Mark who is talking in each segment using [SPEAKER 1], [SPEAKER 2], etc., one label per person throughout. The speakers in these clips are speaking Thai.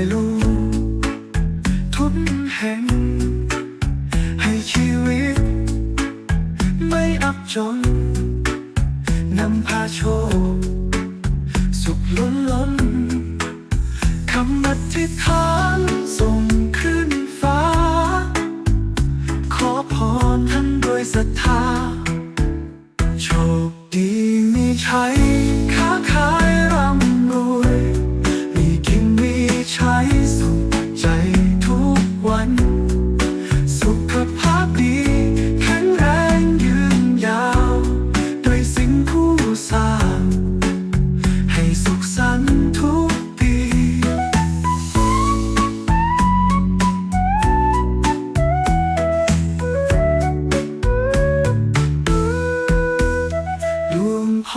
[SPEAKER 1] วยลูกทุกเห่ง ให้ชีวิต ไม่อับจน นำพาโชค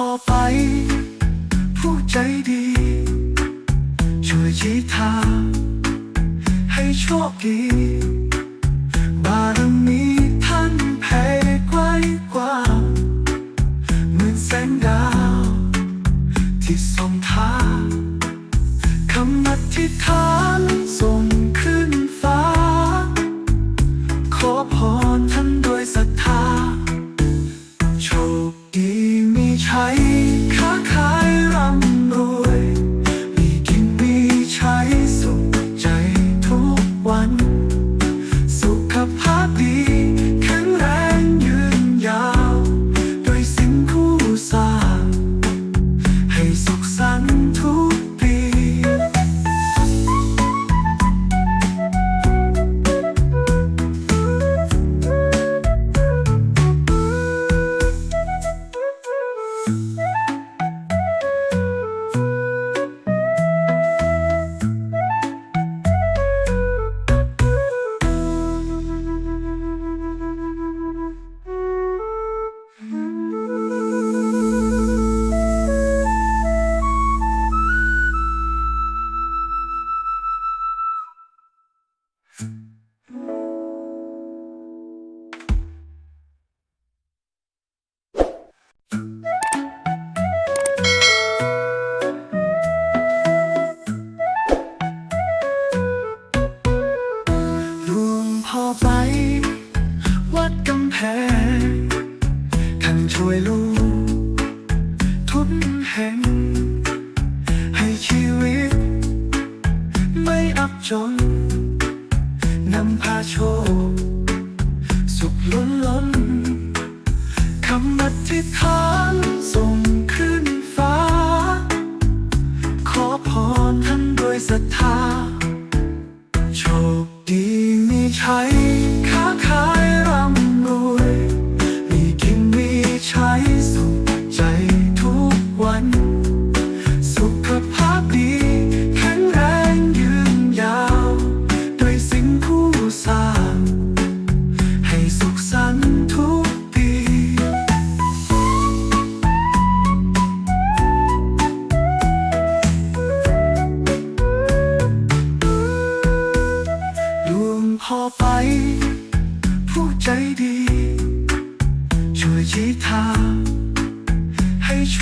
[SPEAKER 1] พอไป ผู้ใจดี ช่วยชี้ทางให้โชคดี พอไป วัดกำแพงท่านช่วยลูก ทุนแห่ง ให้ชีวิต ไม่อับจน นำพาโชค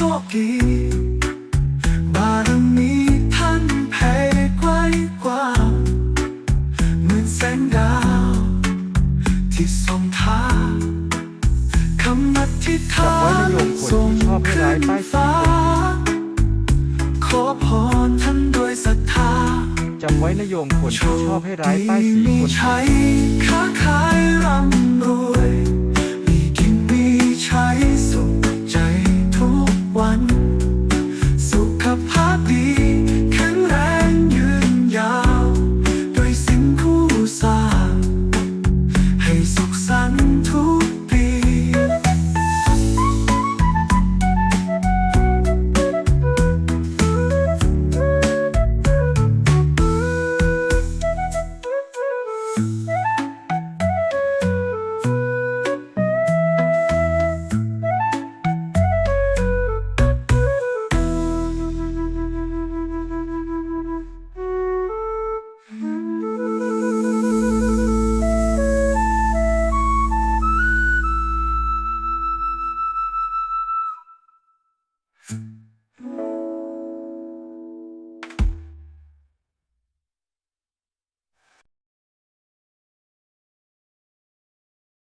[SPEAKER 1] คดีบารมีท่านแผ่ไกว้กว้าเหมือนแสงดาว ที่ส่องทางคำนัดที่ทานส่งขึ้นฟ้า ขอพรท่านด้วยศรัทธา
[SPEAKER 2] จำไว้นโยมคนที่ชอบให้ร้ายป้ายสีคน
[SPEAKER 1] ใช้ค้าขายร่ำรวย
[SPEAKER 3] Thank you.